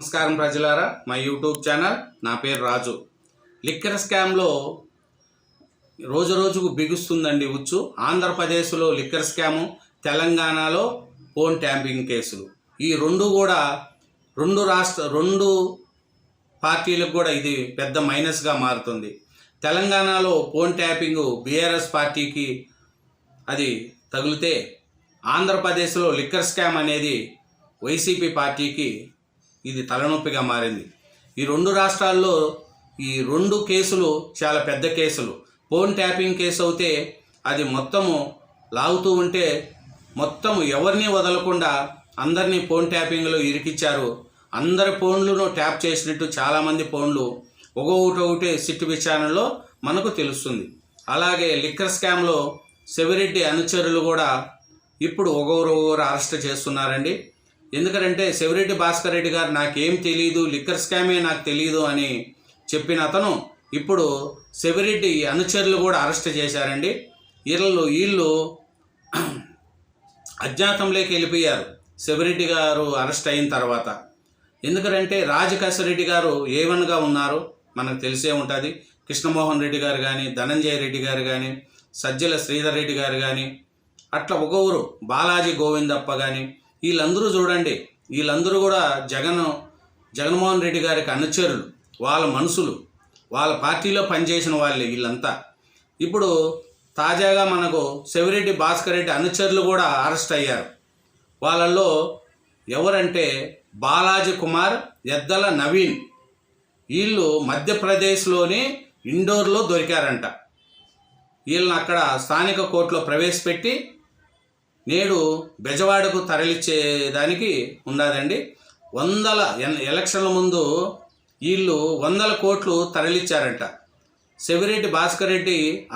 నమస్కారం ప్రజలారా మా యూట్యూబ్ ఛానల్ నా పేరు రాజు. లిక్కర్ స్కామ్లో రోజు రోజుకు బిగుస్తుందండి ఉచ్చు. ఆంధ్రప్రదేశ్లో లిక్కర్ స్కాము తెలంగాణలో ఫోన్ ట్యాంపింగ్ కేసులు. ఈ రెండు కూడా రెండు రాష్ట్ర రెండు పార్టీలకు కూడా ఇది పెద్ద మైనస్గా మారుతుంది. తెలంగాణలో ఫోన్ ట్యాపింగ్ బీఆర్ఎస్ పార్టీకి అది తగిలితే ఆంధ్రప్రదేశ్లో లిక్కర్ స్కామ్ అనేది వైసీపీ పార్టీకి ఇది తలనొప్పిగా మారింది. ఈ రెండు రాష్ట్రాల్లో ఈ రెండు కేసులు చాలా పెద్ద కేసులు. ఫోన్ ట్యాపింగ్ కేసు అయితే అది మొత్తము లాగుతూ ఉంటే మొత్తము ఎవరిని వదలకుండా అందరినీ ఫోన్ ట్యాపింగ్లో ఇరికిచ్చారు. అందరి ఫోన్లను ట్యాప్ చేసినట్టు చాలామంది ఫోన్లు ఒక్కొక్కటి ఒకటి సిట్టు విచారణలో మనకు తెలుస్తుంది. అలాగే లిక్కర్ స్కామ్లో సెవిరెడ్డి అనుచరులు కూడా ఇప్పుడు ఒకరు ఒకరు అరెస్ట్ చేస్తున్నారండి. ఎందుకంటే శివరెడ్డి భాస్కర్ రెడ్డి గారు నాకేం తెలియదు లిక్కర్ స్కామే నాకు తెలియదు అని చెప్పిన అతను ఇప్పుడు శివరెడ్డి అనుచరులు కూడా అరెస్ట్ చేశారండి. వీళ్ళు వీళ్ళు అజ్ఞాతంలోకి వెళ్ళిపోయారు శివరెడ్డి గారు అరెస్ట్ అయిన తర్వాత. ఎందుకంటే రాజకేశ్వరెడ్డి గారు ఏవన్గా ఉన్నారు మనకు తెలిసే ఉంటుంది. కృష్ణమోహన్ రెడ్డి గారు కానీ ధనంజయ రెడ్డి గారు కానీ సజ్జల శ్రీధర్ రెడ్డి గారు కానీ అట్లా ఒక్కొక్కరు బాలాజీ గోవిందప్ప కానీ వీళ్ళందరూ చూడండి వీళ్ళందరూ కూడా జగన్ జగన్మోహన్ రెడ్డి గారికి అనుచరులు వాళ్ళ మనుషులు వాళ్ళ పార్టీలో పనిచేసిన వాళ్ళే వీళ్ళంతా. ఇప్పుడు తాజాగా మనకు శివరెడ్డి భాస్కర్ రెడ్డి అనుచరులు కూడా అరెస్ట్ అయ్యారు. వాళ్ళల్లో ఎవరంటే బాలాజీ కుమార్ ఎద్దల నవీన్. వీళ్ళు మధ్యప్రదేశ్లోని ఇండోర్లో దొరికారంట. వీళ్ళని అక్కడ స్థానిక కోర్టులో ప్రవేశపెట్టి నేడు బెజవాడకు తరలిచ్చేదానికి ఉన్నదండి. వందల ఎలక్షన్ల ముందు వీళ్ళు వందల కోట్లు తరలిచ్చారంట. శివిరెడ్డి భాస్కర్ రెడ్డి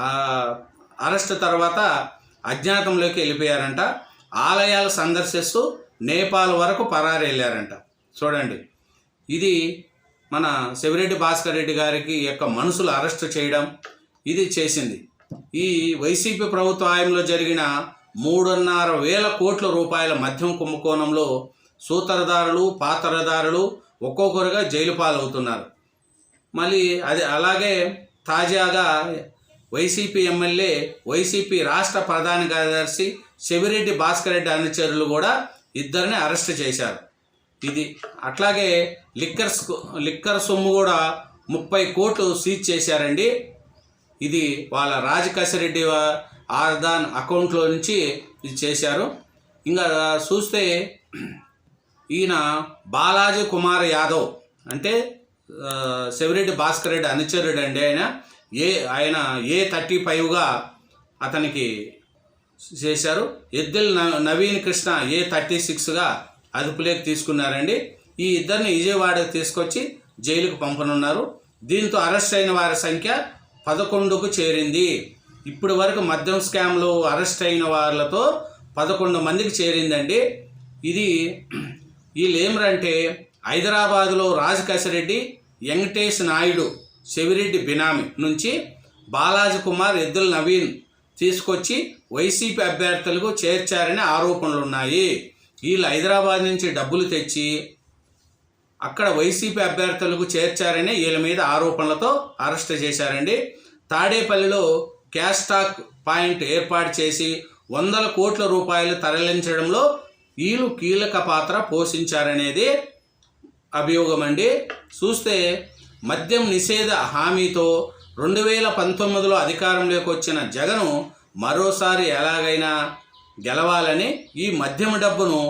అరెస్ట్ తర్వాత అజ్ఞాతంలోకి వెళ్ళిపోయారంట. ఆలయాలు సందర్శిస్తూ నేపాల్ వరకు పరారు వెళ్ళారంట చూడండి. ఇది మన శివిరెడ్డి భాస్కర్ రెడ్డి గారికి యొక్క మనుషులు అరెస్ట్ చేయడం ఇది చేసింది. ఈ వైసీపీ ప్రభుత్వ హయాంలో జరిగిన మూడున్నర వేల కోట్ల రూపాయల మద్యం కుంభకోణంలో సూత్రధారులు పాత్రధారులు ఒక్కొక్కరుగా జైలు పాలవుతున్నారు. మళ్ళీ అది అలాగే తాజాగా వైసీపీ ఎమ్మెల్యే వైసీపీ రాష్ట్ర ప్రధాన కార్యదర్శి చెవిరెడ్డి భాస్కర్ రెడ్డి అనుచరులు కూడా ఇద్దరిని అరెస్ట్ చేశారు. ఇది అట్లాగే లిక్కర్స్ లిక్కర్ సొమ్ము కూడా ముప్పై కోట్లు సీజ్ చేశారండి. ఇది వాళ్ళ రాజకాశిరెడ్డి వా- అకౌంట్లో నుంచి ఇది చేశారు. ఇంకా చూస్తే ఈయన బాలాజీ కుమార్ యాదవ్ అంటే ఆ, శివరెడ్డి భాస్కర్ రెడ్డి అనుచరుడు అండి ఆయన. ఏ ఆయన ఏ థర్టీ ఫైవ్గా అతనికి చేశారు. ఎద్దిల్ నవీన్ కృష్ణ ఏ థర్టీ సిక్స్గా అదుపులోకి తీసుకున్నారండి. ఈ ఇద్దరిని విజయవాడకు తీసుకొచ్చి జైలుకు పంపనున్నారు. దీంతో అరెస్ట్ అయిన వారి సంఖ్య పదకొండుకు చేరింది. ఇప్పటి వరకు మద్యం స్కామ్లో అరెస్ట్ అయిన వాళ్ళతో పదకొండు మందికి చేరిందండి. ఇది వీళ్ళు ఏమరంటే హైదరాబాదులో రాజకేశరెడ్డి వెంకటేష్ నాయుడు చెవిరెడ్డి బినామీ నుంచి బాలాజీ కుమార్ ఎద్దుల నవీన్ తీసుకొచ్చి వైసీపీ అభ్యర్థులకు చేర్చారని ఆరోపణలు ఉన్నాయి వీళ్ళు హైదరాబాద్ నుంచి డబ్బులు తెచ్చి అక్కడ వైసీపీ అభ్యర్థులకు చేర్చారని వీళ్ళ మీద ఆరోపణలతో అరెస్ట్ చేశారండి. తాడేపల్లిలో క్యాష్ స్టాక్ పాయింట్ ఏర్పాటు చేసి వందల కోట్ల రూపాయలు తరలించడంలో వీళ్ళు కీలక పాత్ర పోషించారనేది అభియోగం అండి. చూస్తే మద్యం నిషేధ హామీతో రెండు వేల పంతొమ్మిదిలో అధికారంలోకి వచ్చిన జగను మరోసారి ఎలాగైనా గెలవాలని ఈ మద్యం డబ్బును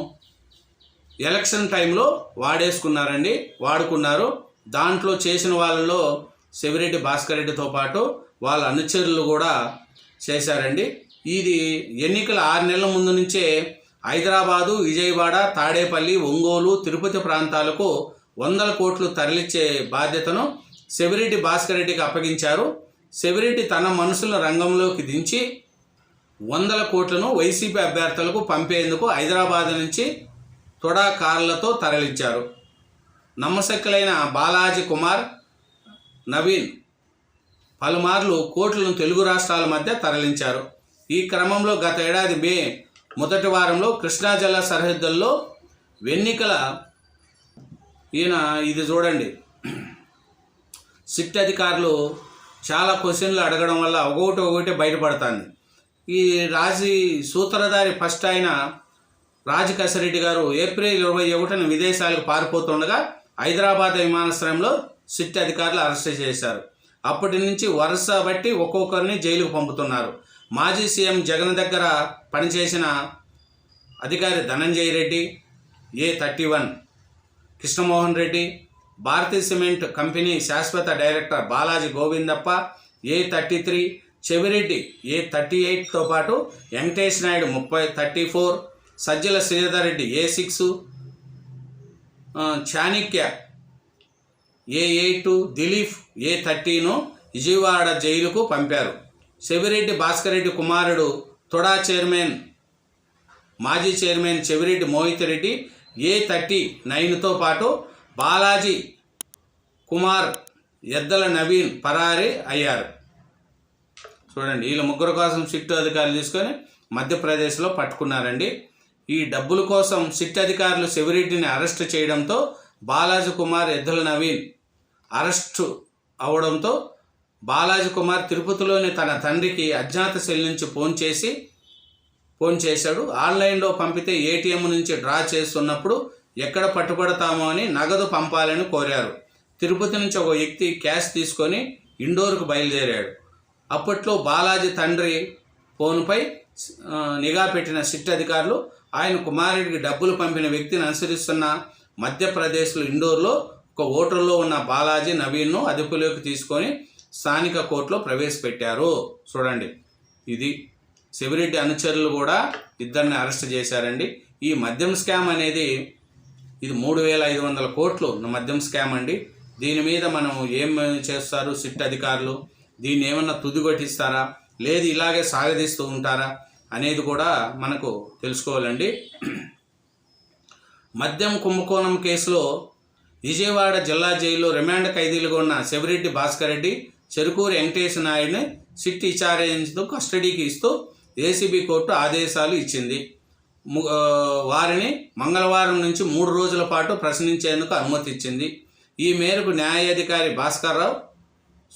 ఎలక్షన్ టైంలో వాడేసుకున్నారండి వాడుకున్నారు. దాంట్లో చేసిన వాళ్ళలో శివిరెడ్డి భాస్కర్ రెడ్డితో పాటు వాళ్ళ అనుచరులు కూడా చేశారండి. ఇది ఎన్నికల ఆరు నెలల ముందు నుంచే హైదరాబాదు విజయవాడ తాడేపల్లి ఒంగోలు తిరుపతి ప్రాంతాలకు వందల కోట్లు తరలిచ్చే బాధ్యతను శివిరెడ్డి భాస్కర్ రెడ్డికి అప్పగించారు. శివిరెడ్డి తన మనుషుల రంగంలోకి దించి వందల కోట్లను వైసీపీ అభ్యర్థులకు పంపేందుకు హైదరాబాద్ నుంచి తొడా కార్లతో తరలించారు. నమ్మశక్కులైన బాలాజీ కుమార్ నవీన్ పలుమార్లు కోట్లను తెలుగు రాష్ట్రాల మధ్య తరలించారు. ఈ క్రమంలో గత ఏడాది మే మొదటి వారంలో కృష్ణా జిల్లా సరిహద్దుల్లో వెన్నికల ఈయన ఇది చూడండి. సిట్ అధికారులు చాలా క్వశ్చన్లు అడగడం వల్ల ఒకటి ఒకటి బయటపడుతుంది. ఈ రాజీ సూత్రధారి ఫస్ట్ ఆయన రాజకసిరెడ్డి గారు ఏప్రిల్ ఇరవై ఒకటిన విదేశాలకు పారిపోతుండగా హైదరాబాద్ విమానాశ్రయంలో సిట్ అధికారులు అరెస్ట్ చేశారు. అప్పటి నుంచి వరుస బట్టి ఒక్కొక్కరిని జైలుకు పంపుతున్నారు. మాజీ సీఎం జగన్ దగ్గర పనిచేసిన అధికారి Dhananjaya Reddy A thirty one Krishnamohan Reddy Bharathi cement company శాశ్వత director Balaji Govindappa A thirty three Chevireddy A thirty ఎయిట్తో పాటు వెంకటేష్ నాయుడు ముప్పై thirty four Sajjala Sridhar Reddy A six Chanakya A eight Dilip A thirteen Vijayawada జైలుకు పంపారు. చెవిరెడ్డి భాస్కర్ రెడ్డి కుమారుడు తొడా chairman మాజీ chairman Chevireddy Mohit Reddy A thirty నైన్తో పాటు బాలాజీ కుమార్ ఎద్దల నవీన్ పరారి అయ్యారు. చూడండి వీళ్ళ ముగ్గురు కోసం సిట్ అధికారులు తీసుకొని మధ్యప్రదేశ్లో పట్టుకున్నారండి. ఈ డబ్బుల కోసం సిట్ అధికారులు శివరెడ్డిని అరెస్ట్ చేయడంతో బాలాజీ కుమార్ ఎద్దుల నవీన్ అరెస్టు అవడంతో బాలాజీ కుమార్ తిరుపతిలోని తన తండ్రికి అజ్ఞాత సెల్ నుంచి ఫోన్ చేసి ఫోన్ చేశాడు. ఆన్లైన్లో పంపితే ఏటీఎం నుంచి డ్రా చేస్తున్నప్పుడు ఎక్కడ పట్టుబడతామో అని నగదు పంపాలని కోరారు. తిరుపతి నుంచి ఒక వ్యక్తి క్యాష్ తీసుకొని ఇండోర్కు బయలుదేరాడు. అప్పట్లో బాలాజీ తండ్రి ఫోన్పై నిఘా పెట్టిన సిట్ అధికారులు ఆయన కుమారుడికి డబ్బులు పంపిన వ్యక్తిని అనుసరిస్తున్న మధ్యప్రదేశ్లో ఇండోర్లో ఒక ఓటర్లో ఉన్న బాలాజీ నవీన్ను అదుపులోకి తీసుకొని స్థానిక కోర్టులో ప్రవేశపెట్టారు. చూడండి ఇది శివిరెడ్డి అనుచరులు కూడా ఇద్దరిని అరెస్ట్ చేశారండి. ఈ మద్యం స్కామ్ అనేది ఇది మూడు వేల ఐదు వందల కోట్లు మద్యం స్కామ్ అండి. దీని మీద మనం ఏం చేస్తారు? సిట్ అధికారులు దీన్ని ఏమన్నా తుదిగొట్టిస్తారా లేదు ఇలాగే సాగదీస్తూ ఉంటారా? అనేది కూడా మనకు తెలుసుకోవాలండి. మద్యం కుంభకోణం కేసులో విజయవాడ జిల్లా జైల్లో రిమాండ్ ఖైదీలుగా ఉన్న శివరెడ్డి భాస్కర్ రెడ్డి చెరుకూరు వెంకటేశ్వర నాయుడిని సిట్ విచారించుతూ కస్టడీకి ఇస్తూ ఏసీబీ కోర్టు ఆదేశాలు ఇచ్చింది. వారిని మంగళవారం నుంచి మూడు రోజుల పాటు ప్రశ్నించేందుకు అనుమతిచ్చింది ఈ మేరకు న్యాయాధికారి భాస్కర్ రావు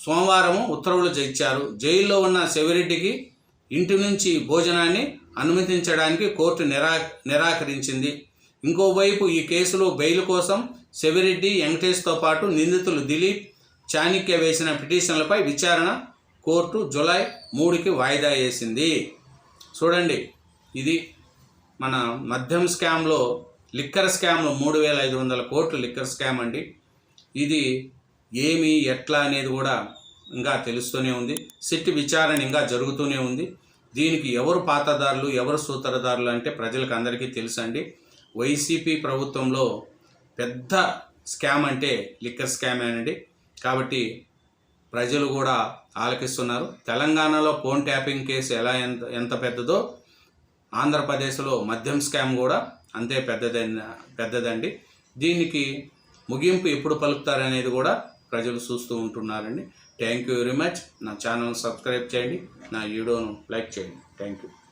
సోమవారం ఉత్తర్వులు ఇచ్చారు జైల్లో ఉన్న శివరెడ్డికి ఇంటి నుంచి భోజనాన్ని అనుమతించడానికి కోర్టు నిరా నిరాకరించింది. ఇంకోవైపు ఈ కేసులో బెయిల్ కోసం శివరెడ్డి వెంకటేష్తో పాటు నిందితులు దిలీప్ చాణిక్య వేసిన పిటిషన్లపై విచారణ కోర్టు జులై మూడుకి వాయిదా వేసింది. చూడండి ఇది మన మద్యం స్కామ్లో లిక్కర్ స్కామ్లో మూడు వేల ఐదు వందల కోట్లు లిక్కర్ స్కామ్ అండి. ఇది ఏమి ఎట్లా అనేది కూడా ఇంకా తెలుస్తూనే ఉంది. సిట్ విచారణ ఇంకా జరుగుతూనే ఉంది. దీనికి ఎవరు పాతదారులు ఎవరు సూత్రధారులు అంటే ప్రజలకు అందరికీ తెలుసండి. వైసీపీ ప్రభుత్వంలో పెద్ద స్కామ్ అంటే లిక్కర్ స్కామ్ అండి. కాబట్టి ప్రజలు కూడా ఆలకిస్తున్నారు. తెలంగాణలో ఫోన్ ట్యాపింగ్ కేసు ఎలా ఎంత ఎంత పెద్దదో ఆంధ్రప్రదేశ్లో మద్యం స్కామ్ కూడా అంతే పెద్దదైన పెద్దదండి. దీనికి ముగింపు ఎప్పుడు పలుకుతారనేది కూడా ప్రజలు చూస్తూ ఉంటున్నారండి. Thank you very much. నా ఛానల్ సబ్స్క్రైబ్ చేయండి. నా వీడియోను లైక్ చేయండి. Thank you.